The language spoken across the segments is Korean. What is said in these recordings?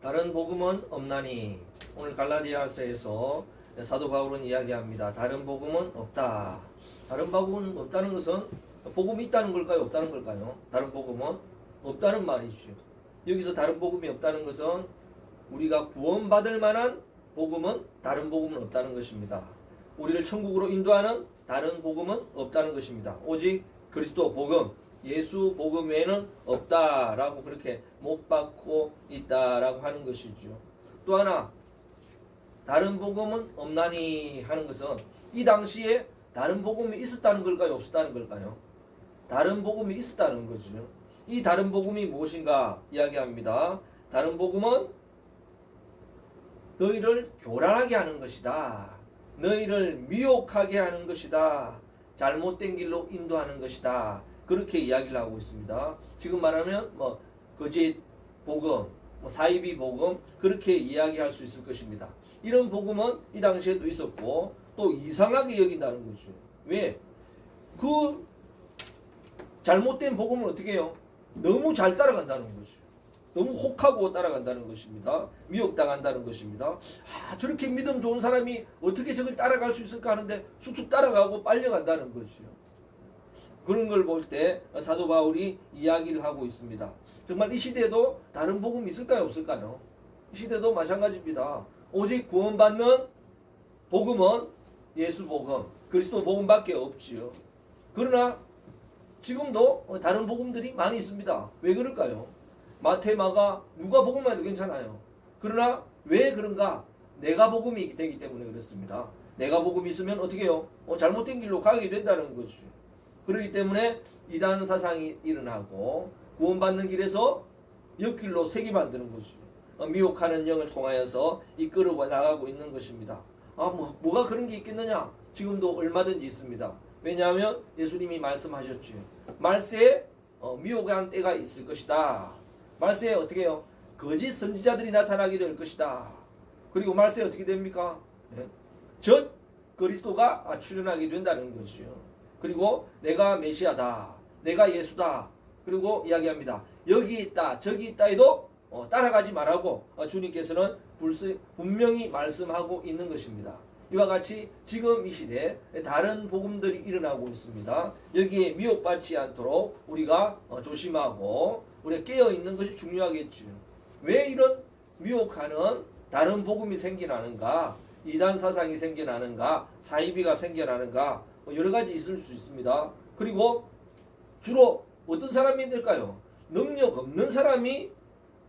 다른 복음은 없나니 오늘 갈라디아서에서 사도 바울은 이야기합니다. 다른 복음은 없다. 다른 복음은 없다는 것은 복음이 있다는 걸까요? 없다는 걸까요? 다른 복음은 없다는 말이죠. 여기서 다른 복음이 없다는 것은 우리가 구원받을 만한 복음은 다른 복음은 없다는 것입니다. 우리를 천국으로 인도하는 다른 복음은 없다는 것입니다. 오직 그리스도 복음, 예수 복음 외에는 없다라고 그렇게 못 받고 있다라고 하는 것이죠. 또 하나 다른 복음은 없나니 하는 것은 이 당시에 다른 복음이 있었다는 걸까요? 없었다는 걸까요? 다른 복음이 있었다는 거죠. 이 다른 복음이 무엇인가 이야기합니다. 다른 복음은 너희를 교란하게 하는 것이다. 너희를 미혹하게 하는 것이다. 잘못된 길로 인도하는 것이다. 그렇게 이야기를 하고 있습니다. 지금 말하면 뭐 거짓 복음, 뭐 사이비 복음 그렇게 이야기할 수 있을 것입니다. 이런 복음은 이 당시에도 있었고 또 이상하게 여긴다는 거죠. 왜? 그 잘못된 복음을 어떻게 해요? 너무 잘 따라간다는 거죠. 너무 혹하고 따라간다는 것입니다. 미혹당한다는 것입니다. 아, 저렇게 믿음 좋은 사람이 어떻게 저걸 따라갈 수 있을까 하는데 쑥쑥 따라가고 빨려간다는 거죠. 그런 걸 볼 때 사도 바울이 이야기를 하고 있습니다. 정말 이 시대에도 다른 복음이 있을까요? 없을까요? 이 시대도 마찬가지입니다. 오직 구원받는 복음은 예수 복음, 그리스도 복음밖에 없지요. 그러나 지금도 다른 복음들이 많이 있습니다. 왜 그럴까요? 마태, 마가, 누가 복음만 해도 괜찮아요. 그러나 왜 그런가? 내가 복음이 되기 때문에 그렇습니다. 내가 복음이 있으면 어떻게 해요? 어, 잘못된 길로 가게 된다는 거죠. 그렇기 때문에 이단 사상이 일어나고 구원받는 길에서 역길로 세기 만드는 거죠. 어, 미혹하는 영을 통하여서 이끌어 나가고 있는 것입니다. 아, 뭐, 뭐가 그런 게 있겠느냐? 지금도 얼마든지 있습니다. 왜냐하면 예수님이 말씀하셨죠. 말세에 어, 미혹한 때가 있을 것이다. 말세에 어떻게 해요? 거짓 선지자들이 나타나게 될 것이다. 그리고 말세에 어떻게 됩니까? 네. 전 그리스도가 출현하게 된다는 것이죠. 그리고 내가 메시아다. 내가 예수다. 그리고 이야기합니다. 여기 있다. 저기 있다 해도 어, 따라가지 말라고 어, 주님께서는 분명히 말씀하고 있는 것입니다. 이와 같이 지금 이 시대에 다른 복음들이 일어나고 있습니다. 여기에 미혹받지 않도록 우리가 어, 조심하고 우리가 깨어 있는 것이 중요하겠죠. 왜 이런 미혹하는 다른 복음이 생겨나는가? 이단 사상이 생겨나는가? 사이비가 생겨나는가? 뭐 여러 가지 있을 수 있습니다. 그리고 주로 어떤 사람이 될까요? 능력 없는 사람이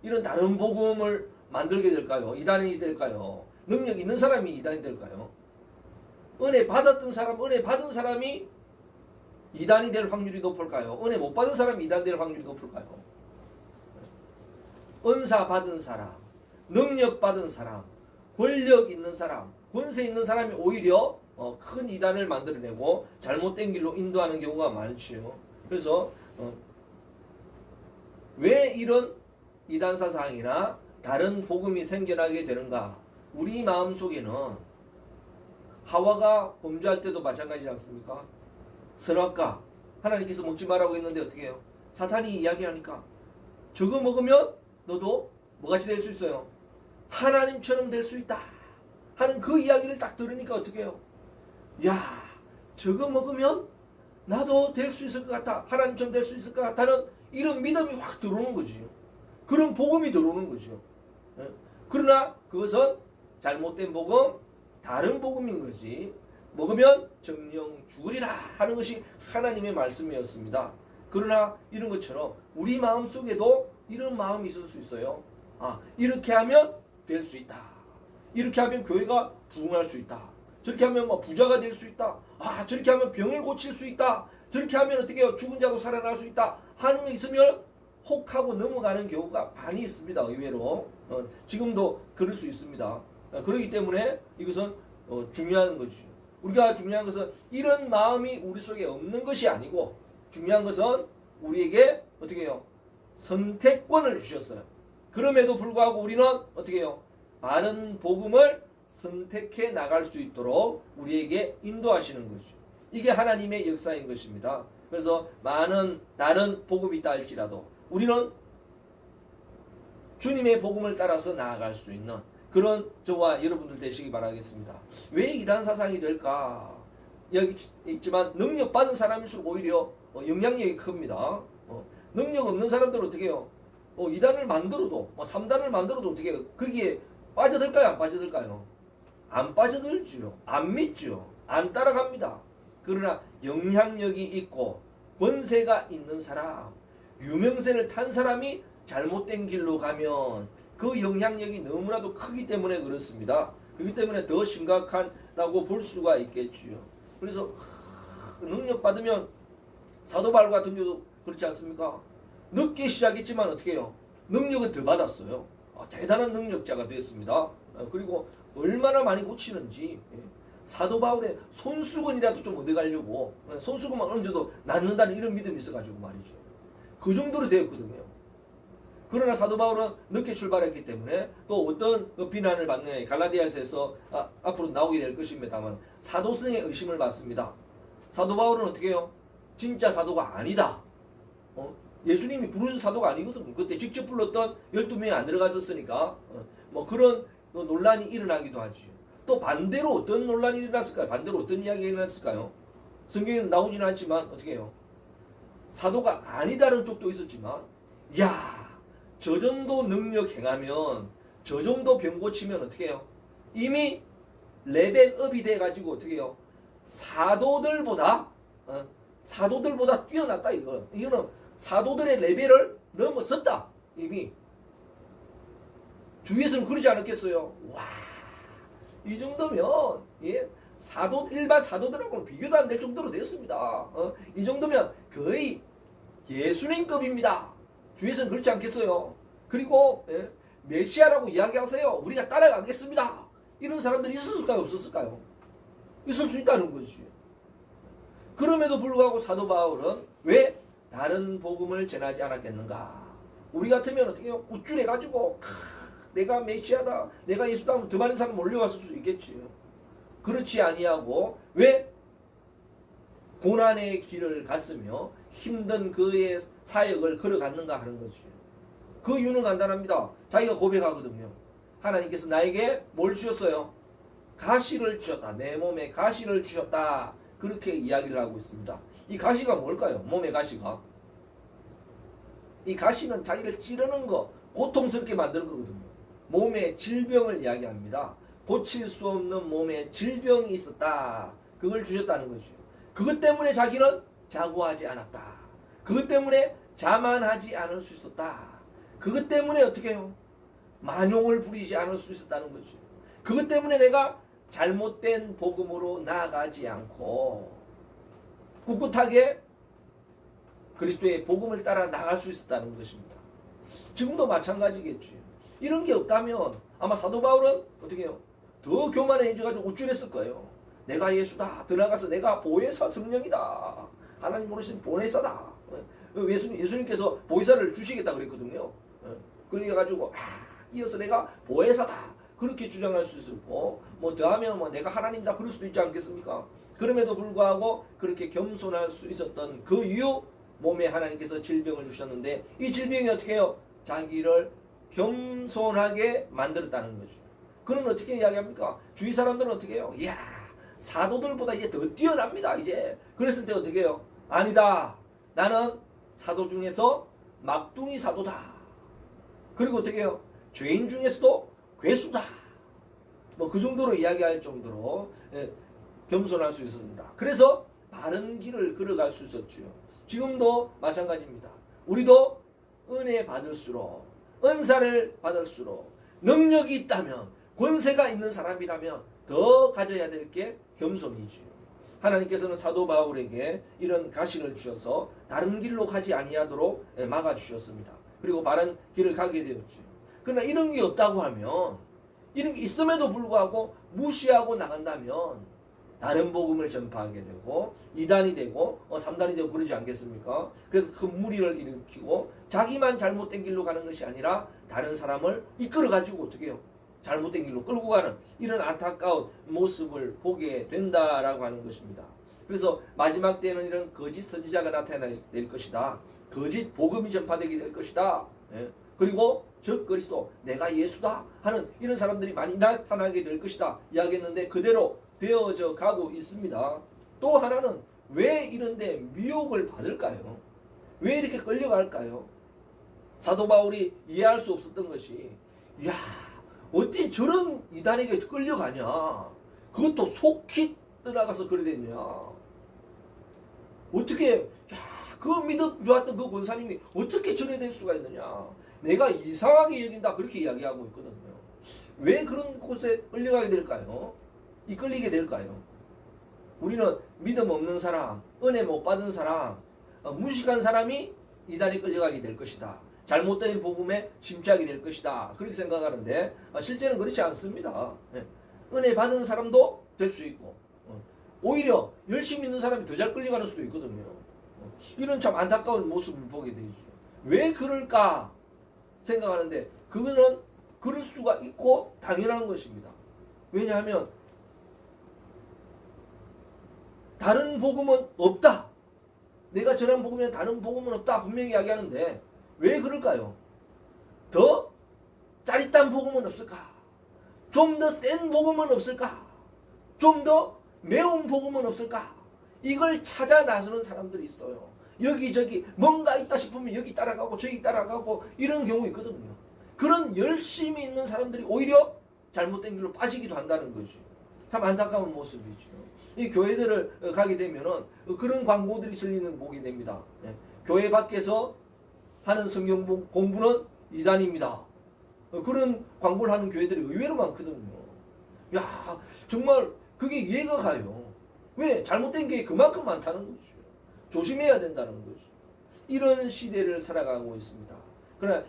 이런 다른 복음을 만들게 될까요? 이단이 될까요? 능력 있는 사람이 이단이 될까요? 은혜 받았던 사람, 은혜 받은 사람이 이단이 될 확률이 높을까요? 은혜 못 받은 사람이 이단 될 확률이 높을까요? 은사 받은 사람, 능력 받은 사람, 권력 있는 사람, 권세 있는 사람이 오히려 어, 큰 이단을 만들어내고 잘못된 길로 인도하는 경우가 많지요. 그래서 어, 왜 이런 이단 사상이나 다른 복음이 생겨나게 되는가? 우리 마음 속에는 하와가 범죄할 때도 마찬가지지 않습니까? 선악과 하나님께서 먹지 말라고 했는데 어떻게 해요? 사탄이 이야기하니까 저거 먹으면 너도 뭐같이 될 수 있어요? 하나님처럼 될 수 있다. 하는 그 이야기를 딱 들으니까 어떻게 해요? 야, 저거 먹으면 나도 될 수 있을 것 같아. 하나님처럼 될 수 있을 것 같다는 이런 믿음이 확 들어오는 거지. 그런 복음이 들어오는 거죠. 예? 그러나 그것은 잘못된 복음, 다른 복음인 거지. 먹으면 정령 죽으리라 하는 것이 하나님의 말씀이었습니다. 그러나 이런 것처럼 우리 마음 속에도 이런 마음이 있을 수 있어요. 아, 이렇게 하면 될 수 있다. 이렇게 하면 교회가 부흥할 수 있다. 저렇게 하면 뭐 부자가 될 수 있다. 아, 저렇게 하면 병을 고칠 수 있다. 저렇게 하면 어떻게 해요? 죽은 자도 살아날 수 있다. 하는 게 있으면 혹 하고 넘어가는 경우가 많이 있습니다. 의외로. 어, 지금도 그럴 수 있습니다. 어, 그렇기 때문에 이것은 어, 중요한 거죠. 우리가 중요한 것은 이런 마음이 우리 속에 없는 것이 아니고 중요한 것은 우리에게 어떻게 해요? 선택권을 주셨어요. 그럼에도 불구하고 우리는 어떻게 해요? 바른 복음을 선택해 나갈 수 있도록 우리에게 인도하시는 거죠. 이게 하나님의 역사인 것입니다. 그래서 많은 다른 복음이 있다 할지라도 우리는 주님의 복음을 따라서 나아갈 수 있는 그런 저와 여러분들 되시기 바라겠습니다. 왜 이단 사상이 될까? 여기 있지만 능력 받은 사람일수록 오히려 어, 영향력이 큽니다. 어, 능력 없는 사람들은 어떻게 해요? 어, 2단을 만들어도 뭐 3단을 만들어도 어떻게 해요? 거기에 빠져들까요? 안 빠져들까요? 안 빠져들지요. 안 믿지요. 안 따라갑니다. 그러나 영향력이 있고 권세가 있는 사람, 유명세를 탄 사람이 잘못된 길로 가면 그 영향력이 너무나도 크기 때문에 그렇습니다. 그렇기 때문에 더 심각하다고 볼 수가 있겠지요. 그래서 능력 받으면 사도 바울 같은 경우도 그렇지 않습니까? 늦게 시작했지만 어떻게 해요? 능력은 더 받았어요. 아, 대단한 능력자가 되었습니다. 아, 그리고 얼마나 많이 고치는지 예. 사도 바울의 손수건이라도 좀 얻어가려고 예, 손수건만 얹어도 낫는다는 이런 믿음이 있어가지고 말이죠. 그 정도로 되었거든요. 그러나 사도 바울은 늦게 출발했기 때문에 또 어떤 그 비난을 받는 갈라디아서에서 아, 앞으로 나오게 될 것입니다만 사도성의 의심을 받습니다. 사도 바울은 어떻게 해요? 진짜 사도가 아니다. 어? 예수님이 부르는 사도가 아니거든요. 그때 직접 불렀던 12명이 안 들어갔었으니까 어, 뭐 그런 어, 논란이 일어나기도 하죠. 또 반대로 어떤 논란이 일어났을까요? 반대로 어떤 이야기가 일어났을까요? 성경에는 나오지는 않지만 어떻게 해요? 사도가 아니다는 쪽도 있었지만 야, 저 정도 능력 행하면 저 정도 병 고치면 어떻게 해요? 이미 레벨업이 돼 가지고 어떻게 해요? 사도들보다 어, 사도들보다 뛰어났다 이거. 이거는 사도들의 레벨을 넘어섰다 이미. 주위에서는 그러지 않았겠어요? 와, 이 정도면 예 사도 일반 사도들하고는 비교도 안 될 정도로 되었습니다. 어, 이 정도면 거의 예수님급입니다. 주위에서는 그렇지 않겠어요? 그리고 예, 메시아라고 이야기하세요. 우리가 따라가겠습니다. 이런 사람들이 있었을까요? 없었을까요? 있을 수 있다는 거지. 그럼에도 불구하고 사도 바울은 왜 다른 복음을 전하지 않았겠는가? 우리 같으면 어떻게? 우쭐해가지고 내가 메시아다, 내가 예수다 하면 더 많은 사람 몰려왔을 수 있겠지. 그렇지 아니하고 왜 고난의 길을 갔으며 힘든 그의 사역을 걸어갔는가 하는 거지. 그 이유는 간단합니다. 자기가 고백하거든요. 하나님께서 나에게 뭘 주셨어요? 가시를 주셨다. 내 몸에 가시를 주셨다. 그렇게 이야기를 하고 있습니다. 이 가시가 뭘까요? 몸의 가시가. 이 가시는 자기를 찌르는 거, 고통스럽게 만드는 거거든요. 몸의 질병을 이야기합니다. 고칠 수 없는 몸에 질병이 있었다. 그걸 주셨다는 거죠. 그것 때문에 자기는 자고하지 않았다. 그것 때문에 자만하지 않을 수 있었다. 그것 때문에 어떻게 해요? 만용을 부리지 않을 수 있었다는 거죠. 그것 때문에 내가 잘못된 복음으로 나아가지 않고 꿋꿋하게 그리스도의 복음을 따라 나갈 수 있었다는 것입니다. 지금도 마찬가지겠지. 이런 게 없다면 아마 사도 바울은 어떻게 해요? 더 교만해져가지고 우쭐했을 거예요. 내가 예수다. 들어가서 내가 보혜사 성령이다. 하나님 모르신 보혜사다. 예수님, 예수님께서 보혜사를 주시겠다 그랬거든요. 그래가지고 아, 이어서 내가 보혜사다. 그렇게 주장할 수 있고 뭐 더하면 뭐 내가 하나님이다 그럴 수도 있지 않겠습니까? 그럼에도 불구하고 그렇게 겸손할 수 있었던 그 이유 몸에 하나님께서 질병을 주셨는데 이 질병이 어떻게 해요? 자기를 겸손하게 만들었다는 거죠. 그는 어떻게 이야기합니까? 주위 사람들은 어떻게 해요? 이야 사도들보다 이제 더 뛰어납니다. 이제 그랬을 때 어떻게 해요? 아니다. 나는 사도 중에서 막둥이 사도다. 그리고 어떻게 해요? 죄인 중에서도 괴수다. 뭐 그 정도로 이야기할 정도로 예, 겸손할 수 있었습니다. 그래서 바른 길을 걸어갈 수 있었죠. 지금도 마찬가지입니다. 우리도 은혜 받을수록 은사를 받을수록 능력이 있다면 권세가 있는 사람이라면 더 가져야 될 게 겸손이지요. 하나님께서는 사도 바울에게 이런 가시를 주셔서 다른 길로 가지 아니하도록 예, 막아 주셨습니다. 그리고 바른 길을 가게 되었죠. 그러나 이런 게 없다고 하면 이런 게 있음에도 불구하고 무시하고 나간다면 다른 복음을 전파하게 되고 이단이 되고 어, 3단이 되고 그러지 않겠습니까? 그래서 큰 무리를 일으키고 자기만 잘못된 길로 가는 것이 아니라 다른 사람을 이끌어 가지고 어떻게 해요? 잘못된 길로 끌고 가는 이런 안타까운 모습을 보게 된다라고 하는 것입니다. 그래서 마지막 때는 이런 거짓 선지자가 나타날 것이다. 거짓 복음이 전파되게 될 것이다. 예? 그리고 저 그리스도 내가 예수다 하는 이런 사람들이 많이 나타나게 될 것이다 이야기했는데 그대로 되어져 가고 있습니다. 또 하나는 왜 이런데 미혹을 받을까요? 왜 이렇게 끌려갈까요? 사도 바울이 이해할 수 없었던 것이 야 어떻게 저런 이단에게 끌려가냐 그것도 속히 떠나가서 그래 됐냐 어떻게 야그 믿음 좋았던 그 권사님이 어떻게 저래 될 수가 있느냐 내가 이상하게 여긴다 그렇게 이야기하고 있거든요 왜 그런 곳에 끌려가게 될까요? 이끌리게 될까요? 우리는 믿음 없는 사람, 은혜 못 받은 사람, 어, 무식한 사람이 이단에 끌려가게 될 것이다. 잘못된 복음에 침투하게 될 것이다. 그렇게 생각하는데 어, 실제는 그렇지 않습니다. 예. 은혜 받은 사람도 될 수 있고 어, 오히려 열심히 있는 사람이 더 잘 끌려가는 수도 있거든요. 어, 이런 참 안타까운 모습을 보게 되죠. 왜 그럴까 생각하는데 그거는 그럴 수가 있고 당연한 것입니다. 왜냐하면 다른 복음은 없다. 내가 전한 복음에 다른 복음은 없다. 분명히 이야기하는데 왜 그럴까요? 더 짜릿한 복음은 없을까? 좀 더 센 복음은 없을까? 좀 더 매운 복음은 없을까? 이걸 찾아 나서는 사람들이 있어요. 여기저기 뭔가 있다 싶으면 여기 따라가고 저기 따라가고 이런 경우 있거든요. 그런 열심히 있는 사람들이 오히려 잘못된 길로 빠지기도 한다는 거죠. 참 안타까운 모습이죠. 이 교회들을 어, 가게 되면은 어, 그런 광고들이 쓸리는 보게 됩니다. 예. 교회 밖에서 하는 성경 공부는 이단입니다. 어, 그런 광고를 하는 교회들이 의외로 많거든요. 야, 정말 그게 이해가 가요. 왜? 잘못된 게 그만큼 많다는 거죠. 조심해야 된다는 거죠. 이런 시대를 살아가고 있습니다. 그러나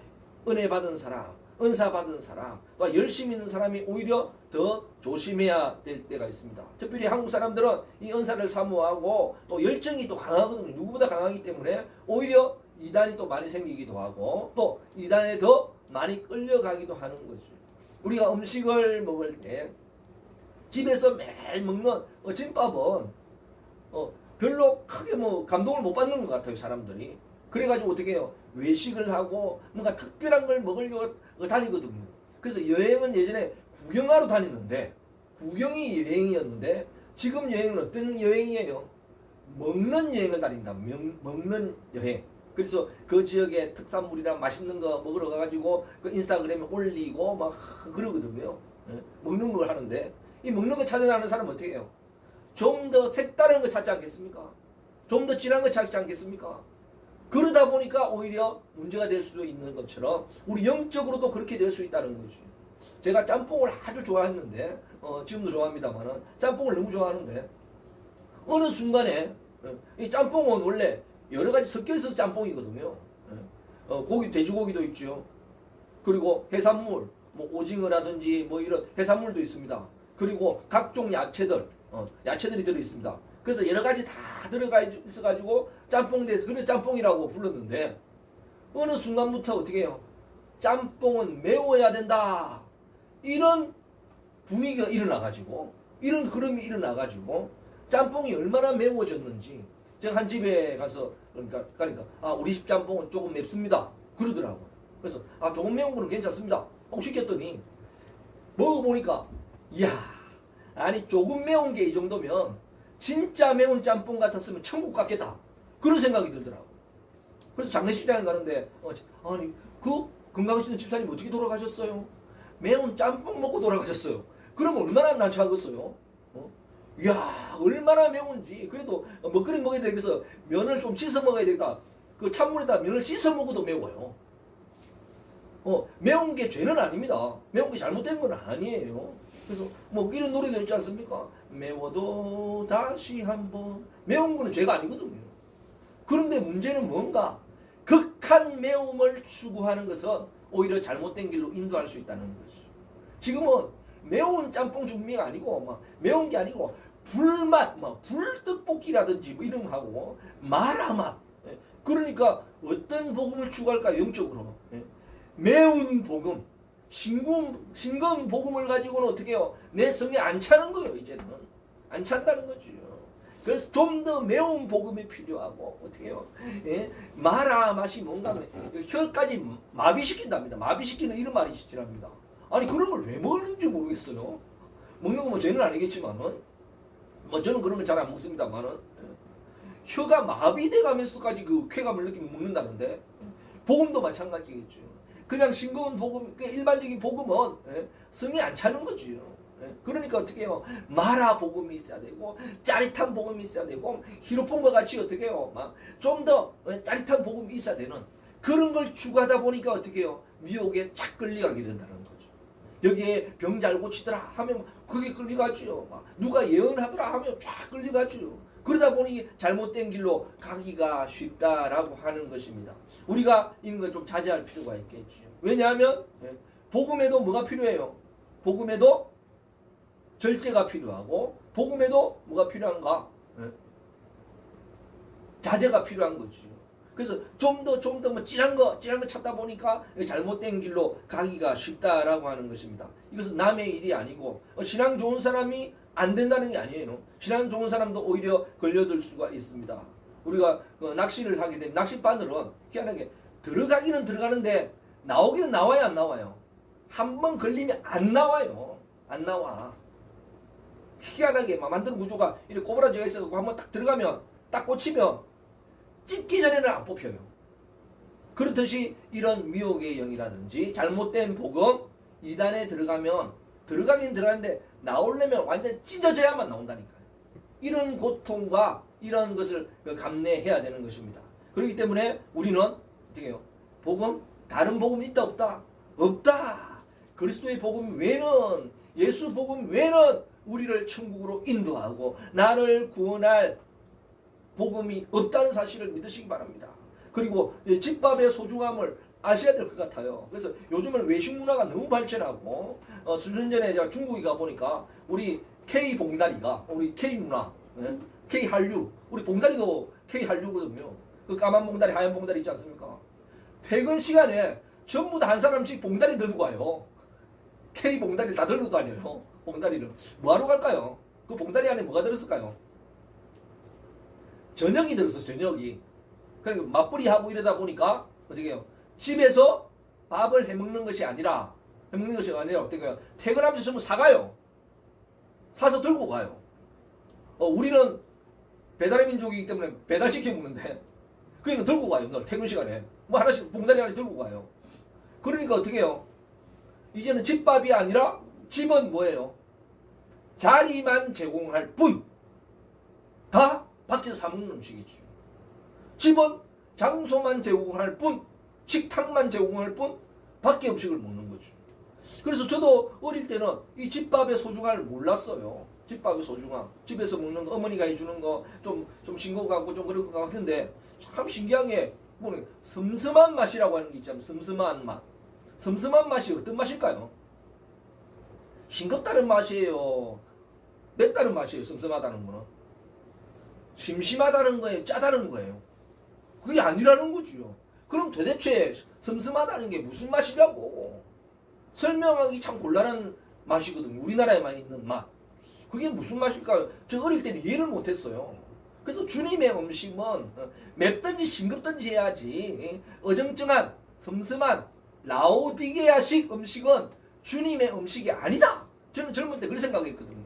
은혜 받은 사람, 은사 받은 사람, 또 열심히 있는 사람이 오히려 더 조심해야 될 때가 있습니다. 특별히 한국 사람들은 이 은사를 사모하고 또 열정이 또 강하거든요. 누구보다 강하기 때문에 오히려 이단이 또 많이 생기기도 하고 또 이단에 더 많이 끌려가기도 하는 거죠. 우리가 음식을 먹을 때 집에서 매일 먹는 어, 김밥은 어, 별로 크게 뭐 감동을 못 받는 것 같아요 사람들이. 그래가지고 어떻게 해요? 외식을 하고 뭔가 특별한 걸 먹으려고 다니거든요. 그래서 여행은 예전에 구경하러 다녔는데 구경이 여행이었는데 지금 여행은 어떤 여행이에요? 먹는 여행을 다닌다. 명, 먹는 여행. 그래서 그 지역의 특산물이랑 맛있는 거 먹으러 가가지고 그 인스타그램에 올리고 막 그러거든요. 예? 먹는 걸 하는데 이 먹는 거 찾아가는 사람은 어떻게 해요? 좀 더 색다른 거 찾지 않겠습니까? 좀 더 진한 거 찾지 않겠습니까? 그러다 보니까 오히려 문제가 될 수도 있는 것처럼 우리 영적으로도 그렇게 될 수 있다는 거죠. 제가 짬뽕을 아주 좋아했는데 어, 지금도 좋아합니다만은 짬뽕을 너무 좋아하는데 어느 순간에 어, 이 짬뽕은 원래 여러 가지 섞여 있어서 짬뽕이거든요. 예. 어, 고기 돼지고기도 있죠. 그리고 해산물 뭐 오징어라든지 뭐 이런 해산물도 있습니다. 그리고 각종 야채들 어, 야채들이 들어 있습니다. 그래서 여러 가지 다 들어가 있어가지고 짬뽕 돼서 그래서 짬뽕이라고 불렀는데 어느 순간부터 어떻게 해요? 짬뽕은 매워야 된다. 이런 분위기가 일어나가지고 이런 흐름이 일어나가지고 짬뽕이 얼마나 매워졌는지 제가 한 집에 가서 그러니까 그러니까 아 우리 집 짬뽕은 조금 맵습니다 그러더라고요. 그래서 아 조금 매운 거는 괜찮습니다. 하고 시켰더니 먹어보니까 이야 아니 조금 매운 게 이 정도면 진짜 매운 짬뽕 같았으면 천국 같겠다 그런 생각이 들더라고. 그래서 장례식장에 가는데 어, 아니 그 건강하시는 집사님 어떻게 돌아가셨어요? 매운 짬뽕 먹고 돌아가셨어요. 그러면 얼마나 난처하겠어요? 어? 이야 얼마나 매운지 그래도 먹거리 먹어야 되겠어 면을 좀 씻어 먹어야 되겠다. 그 찬물에다 면을 씻어 먹어도 매워요. 어 매운 게 죄는 아닙니다. 매운 게 잘못된 건 아니에요. 그래서 뭐 이런 노래도 있지 않습니까? 매워도 다시 한번 매운 거는 죄가 아니거든요. 그런데 문제는 뭔가 극한 매움을 추구하는 것은 오히려 잘못된 길로 인도할 수 있다는 거죠. 지금은 매운 짬뽕 준비가 아니고 막 매운 게 아니고 불맛, 막 불떡볶이라든지 뭐 이런 거 하고 마라맛. 예. 그러니까 어떤 복음을 추구할까 영적으로 예. 매운 복음, 싱거운 싱거운 복음을 가지고는 어떻게 해요? 내 성에 안 차는 거예요 이제는 안 찬다는 거죠. 그래서 좀 더 매운 복음이 필요하고 어떻게 해요? 예? 마라 맛이 뭔가 하면 혀까지 마비시킨답니다. 마비시키는 이런 말이 시지랍니다. 아니 그런 걸 왜 먹는지 모르겠어요. 먹는 거뭐 죄는 아니겠지만은 뭐 저는 그런 거잘안 먹습니다만은 예. 혀가 마비돼 가면서까지 그 쾌감을 느끼면 먹는다는데 복음도 마찬가지겠죠. 그냥 싱거운 복음, 그 일반적인 복음은 예, 성이 안 차는 거죠. 예, 그러니까 어떻게 해요? 마라 복음이 있어야 되고 짜릿한 복음이 있어야 되고 히로폰과 같이 어떻게 해요? 막 좀 더 짜릿한 복음이 있어야 되는 그런 걸 추구하다 보니까 어떻게 해요? 미혹에 착 끌려가게 된다는 거죠. 여기에 병 잘 고치더라 하면 그게 끌려가지요. 막 누가 예언하더라 하면 쫙 끌려가지요. 그러다 보니 잘못된 길로 가기가 쉽다라고 하는 것입니다. 우리가 이런 걸 좀 자제할 필요가 있겠죠. 왜냐하면 예, 복음에도 뭐가 필요해요? 복음에도 절제가 필요하고 복음에도 뭐가 필요한가? 예? 자제가 필요한 거지. 그래서 좀 더 좀 더뭐 찐한 거 찐한 거 찾다 보니까 잘못된 길로 가기가 쉽다라고 하는 것입니다. 이것은 남의 일이 아니고 어, 신앙 좋은 사람이 안 된다는 게 아니에요. 신앙 좋은 사람도 오히려 걸려들 수가 있습니다. 우리가 그 낚시를 하게 되면 낚싯바늘은 희한하게 들어가기는 들어가는데 나오기는 나와요 안 나와요? 한 번 걸리면 안 나와요. 안 나와. 희한하게 막 만드는 구조가 이렇게 꼬부라져 있어 서 한번 딱 들어가면 딱 꽂히면 찢기 전에는 안 뽑혀요. 그렇듯이 이런 미혹의 영이라든지 잘못된 복음 이단에 들어가면 들어가긴 들어가는데 나오려면 완전 찢어져야만 나온다니까요. 이런 고통과 이런 것을 감내해야 되는 것입니다. 그렇기 때문에 우리는 어떻게 해요? 복음 다른 복음 있다 없다? 없다. 그리스도의 복음 외는 예수 복음 외는 우리를 천국으로 인도하고 나를 구원할 복음이 없다는 사실을 믿으시기 바랍니다. 그리고 집밥의 소중함을 아셔야 될 것 같아요. 그래서 요즘은 외식 문화가 너무 발전하고 어, 수년 전에 제가 중국에 가 보니까 우리 K 봉다리가 우리 K 문화, 예? K 한류, 우리 봉다리도 K 한류거든요. 그 까만 봉다리, 하얀 봉다리 있지 않습니까? 퇴근 시간에 전부 다 한 사람씩 봉다리 들고 와요. K 봉다리 다 들고 다녀요. 봉다리를 뭐하러 갈까요? 그 봉다리 안에 뭐가 들었을까요? 저녁이 들었어 저녁이. 그러니까 맞벌이 하고 이러다 보니까 어떻게 해요? 집에서 밥을 해 먹는 것이 아니라 해 먹는 것이 아니라 어떻게? 퇴근하면서 전부 사가요. 사서 들고 가요. 어, 우리는 배달의 민족이기 때문에 배달시켜 먹는데 그냥 들고 가요. 늘 퇴근 시간에 뭐 하나씩 봉다리 하나씩 들고 가요. 그러니까 어떻게 해요? 이제는 집밥이 아니라 집은 뭐예요? 자리만 제공할 뿐. 다 밖에서 사 먹는 음식이죠. 집은 장소만 제공할 뿐, 식탁만 제공할 뿐, 밖에 음식을 먹는 거죠. 그래서 저도 어릴 때는 이 집밥의 소중함을 몰랐어요. 집밥의 소중함. 집에서 먹는 거, 어머니가 해주는 거, 좀, 좀 싱거워 갖고 좀 그런 것 같은데, 참 신기한 게, 뭐냐, 슴슴한 맛이라고 하는 게 있잖아요. 슴슴한 맛. 슴슴한 맛이 어떤 맛일까요? 싱겁다는 맛이에요. 맵다는 맛이에요. 슴슴하다는 거는. 심심하다는 거예요. 짜다는 거예요. 그게 아니라는 거죠. 그럼 도대체 슴슴하다는 게 무슨 맛이냐고. 설명하기 참 곤란한 맛이거든요. 우리나라에만 있는 맛. 그게 무슨 맛일까요? 저 어릴 때는 이해를 못했어요. 그래서 주님의 음식은 어, 맵든지 싱겁든지 해야지 어정쩡한 슴슴한 라오디게아식 음식은 주님의 음식이 아니다. 저는 젊을 때 그렇게 생각했거든요.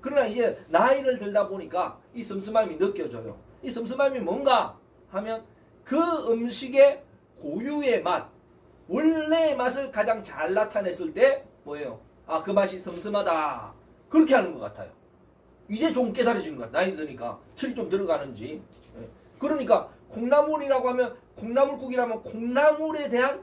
그러나 이제 나이를 들다 보니까 이 슴슴함이 느껴져요. 이 슴슴함이 뭔가 하면 그 음식의 고유의 맛, 원래의 맛을 가장 잘 나타냈을 때 뭐예요? 아, 그 맛이 슴슴하다. 그렇게 하는 것 같아요. 이제 좀 깨달아진 것 같아요. 나이 드니까 철이 좀 들어가는지. 예. 그러니까 콩나물이라고 하면 콩나물국이라면 콩나물에 대한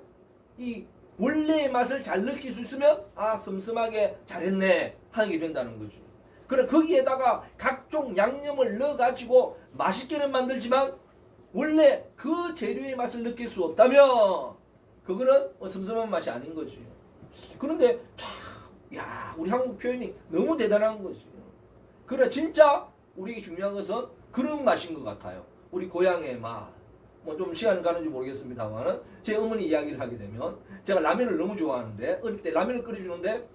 이 원래의 맛을 잘 느낄 수 있으면 아 슴슴하게 잘했네 하게 된다는 거죠. 그래 거기에다가 각종 양념을 넣어가지고 맛있게는 만들지만 원래 그 재료의 맛을 느낄 수 없다면 그거는 뭐 슴슴한 맛이 아닌 거지. 그런데 참, 야 우리 한국 표현이 너무 대단한 거지. 그래 진짜 우리에게 중요한 것은 그런 맛인 것 같아요. 우리 고향의 맛. 뭐 좀 시간을 가는지 모르겠습니다만은 제 어머니 이야기를 하게 되면 제가 라면을 너무 좋아하는데 어릴 때 라면을 끓여주는데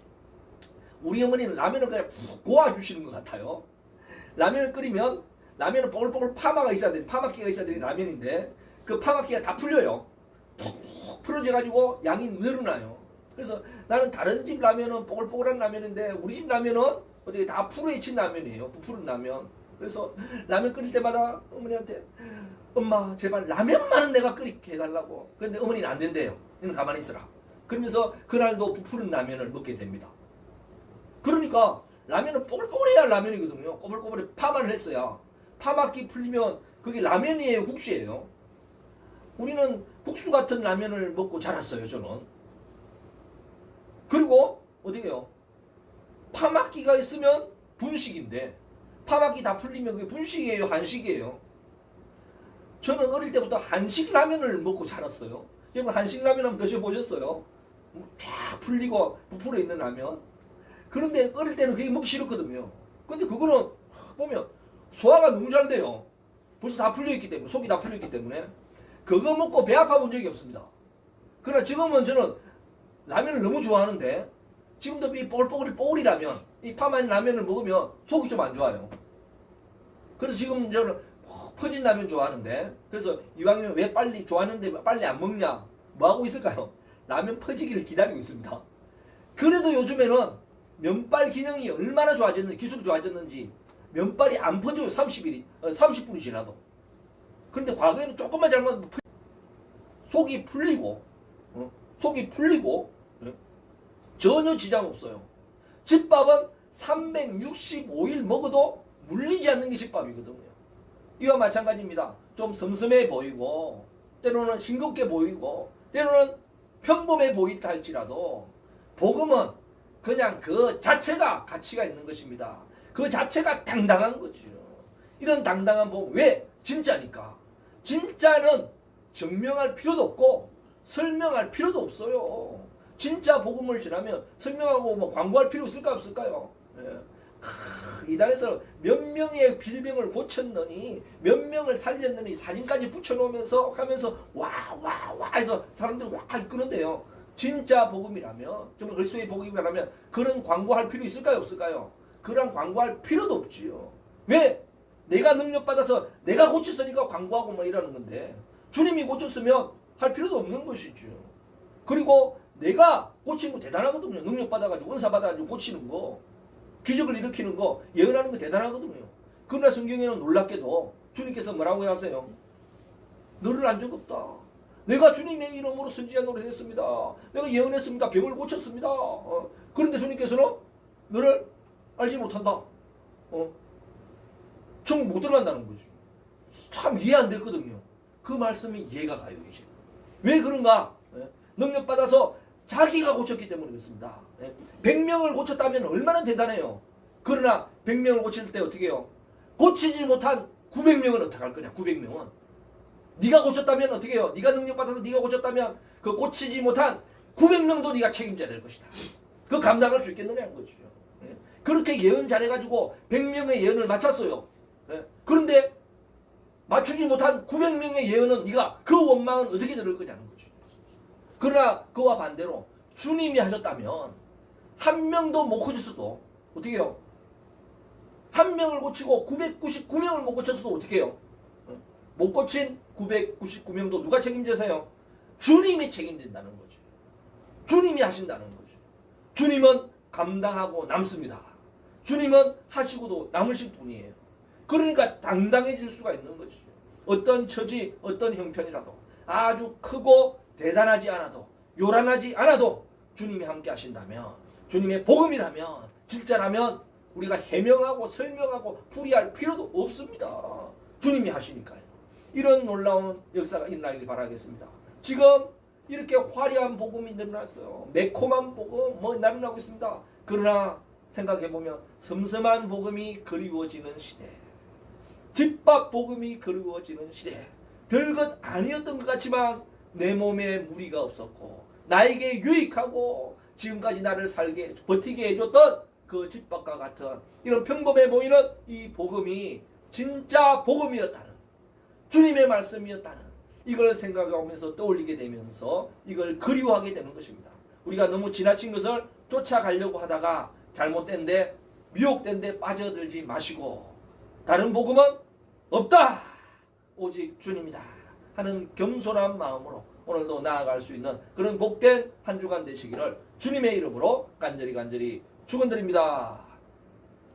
우리 어머니는 라면을 그냥 푹 고아 주시는 것 같아요. 라면을 끓이면 라면은 뽀글뽀글 파마가 있어야 돼. 파마기가 있어야 되는 라면인데 그 파마기가 다 풀려요. 푹 풀어져 가지고 양이 늘어나요. 그래서 나는 다른 집 라면은 뽀글뽀글한 라면인데 우리 집 라면은 어떻게 다 풀어헤친 라면이에요. 부푸른 라면. 그래서 라면 끓일 때마다 어머니한테 엄마 제발 라면만은 내가 끓이게 해달라고. 근데 어머니는 안 된대요. 너는 가만히 있어라. 그러면서 그날도 부푸른 라면을 먹게 됩니다. 그러니까 라면은 뽀글뽀글해야 라면이거든요. 꼬불꼬불해 파마를 했어야 파마기 풀리면 그게 라면이에요, 국수예요. 우리는 국수 같은 라면을 먹고 자랐어요, 저는. 그리고 어디게요? 파마기가 있으면 분식인데 파마기 다 풀리면 그게 분식이에요, 한식이에요. 저는 어릴 때부터 한식 라면을 먹고 자랐어요. 여러분 한식 라면 한번 드셔보셨어요? 쫙 풀리고 부풀어 있는 라면. 그런데 어릴 때는 그게 먹기 싫었거든요. 근데 그거는 보면 소화가 너무 잘 돼요. 벌써 다 풀려있기 때문에, 속이 다 풀려있기 때문에. 그거 먹고 배 아파 본 적이 없습니다. 그러나 지금은 저는 라면을 너무 좋아하는데, 지금도 이 뽀글뽀글 뽀글이 라면, 이 파마인 라면을 먹으면 속이 좀 안 좋아요. 그래서 지금 저는 푹 퍼진 라면 좋아하는데, 그래서 이왕이면 왜 빨리 좋아하는데 빨리 안 먹냐? 뭐 하고 있을까요? 라면 퍼지기를 기다리고 있습니다. 그래도 요즘에는 면발 기능이 얼마나 좋아졌는지, 기술이 좋아졌는지, 면발이 안 퍼져요. 30일이, 30분이 지나도. 그런데 과거에는 조금만 풀- 속이 풀리고, 어? 속이 풀리고, 예? 전혀 지장 없어요. 집밥은 365일 먹어도 물리지 않는 게 집밥이거든요. 이와 마찬가지입니다. 좀 섬섬해 보이고, 때로는 싱겁게 보이고, 때로는 평범해 보이다 할지라도, 복음은 그냥 그 자체가 가치가 있는 것입니다. 그 자체가 당당한 거죠. 이런 당당한 복음. 왜? 진짜니까. 진짜는 증명할 필요도 없고, 설명할 필요도 없어요. 진짜 복음을 전하면 설명하고 뭐 광고할 필요 있을까 없을까요? 예. 크, 이단에서 몇 명의 빌병을 고쳤느니 몇 명을 살렸느니 사진까지 붙여놓으면서 하면서 와 와 와 해서 사람들이 와 이끄는데요. 진짜 복음이라면 정말 그리스도의 복음이라면 그런 광고할 필요 있을까요 없을까요? 그런 광고할 필요도 없지요. 왜? 내가 능력 받아서 내가 고쳤으니까 광고하고 뭐 이러는 건데 주님이 고쳤으면 할 필요도 없는 것이죠. 그리고 내가 고친 거 대단하거든요. 능력 받아가지고 은사 받아가지고 고치는 거, 기적을 일으키는 거, 예언하는 거 대단하거든요. 그러나 성경에는 놀랍게도 주님께서 뭐라고 하세요? 너를 안적 없다. 내가 주님의 이름으로 선지자 노릇 했습니다. 내가 예언했습니다. 병을 고쳤습니다. 어. 그런데 주님께서는 너를 알지 못한다. 어. 정못 들어간다는 거죠. 참 이해 안 됐거든요. 그 말씀이 이해가 가요, 이제. 왜 그런가? 예? 능력 받아서 자기가 고쳤기 때문에 그렇습니다. 예? 100명을 고쳤다면 얼마나 대단해요. 그러나 100명을 고칠 때 어떻게 해요? 고치지 못한 900명은 어떻게 할 거냐? 900명은 네가 고쳤다면 어떻게 해요? 네가 능력 받아서 네가 고쳤다면 그 고치지 못한 900명도 네가 책임져야 될 것이다. 그 감당할 수 있겠느냐는 거죠. 예? 그렇게 예언 잘해가지고 100명의 예언을 마쳤어요. 예? 그런데 맞추지 못한 900명의 예언은 네가 그 원망은 어떻게 들을 거냐는 거죠. 그러나 그와 반대로 주님이 하셨다면 한 명도 못 고쳤어도 어떻게 해요? 한 명을 고치고 999명을 못 고쳤어도 어떻게 해요? 어? 못 고친 999명도 누가 책임져서요? 주님이 책임진다는 거죠. 주님이 하신다는 거죠. 주님은 감당하고 남습니다. 주님은 하시고도 남으실 분이에요. 그러니까 당당해질 수가 있는 것이죠. 어떤 처지, 어떤 형편이라도 아주 크고 대단하지 않아도 요란하지 않아도 주님이 함께 하신다면 주님의 복음이라면 진짜라면 우리가 해명하고 설명하고 풀이할 필요도 없습니다. 주님이 하시니까요. 이런 놀라운 역사가 일어나길 바라겠습니다. 지금 이렇게 화려한 복음이 늘어났어요. 매콤한 복음 뭐 나타나고 있습니다. 그러나 생각해보면 섬섬한 복음이 그리워지는 시대. 집밥 복음이 그리워지는 시대. 별것 아니었던 것 같지만 내 몸에 무리가 없었고 나에게 유익하고 지금까지 나를 살게 버티게 해줬던 그 집밥과 같은 이런 평범해 보이는 이 복음이 진짜 복음이었다는 주님의 말씀이었다는 이걸 생각하면서 떠올리게 되면서 이걸 그리워하게 되는 것입니다. 우리가 너무 지나친 것을 쫓아가려고 하다가 잘못된 데 미혹된 데 빠져들지 마시고 다른 복음은 없다. 오직 주님이다. 하는 겸손한 마음으로 오늘도 나아갈 수 있는 그런 복된 한 주간 되시기를 주님의 이름으로 간절히 간절히 축원드립니다.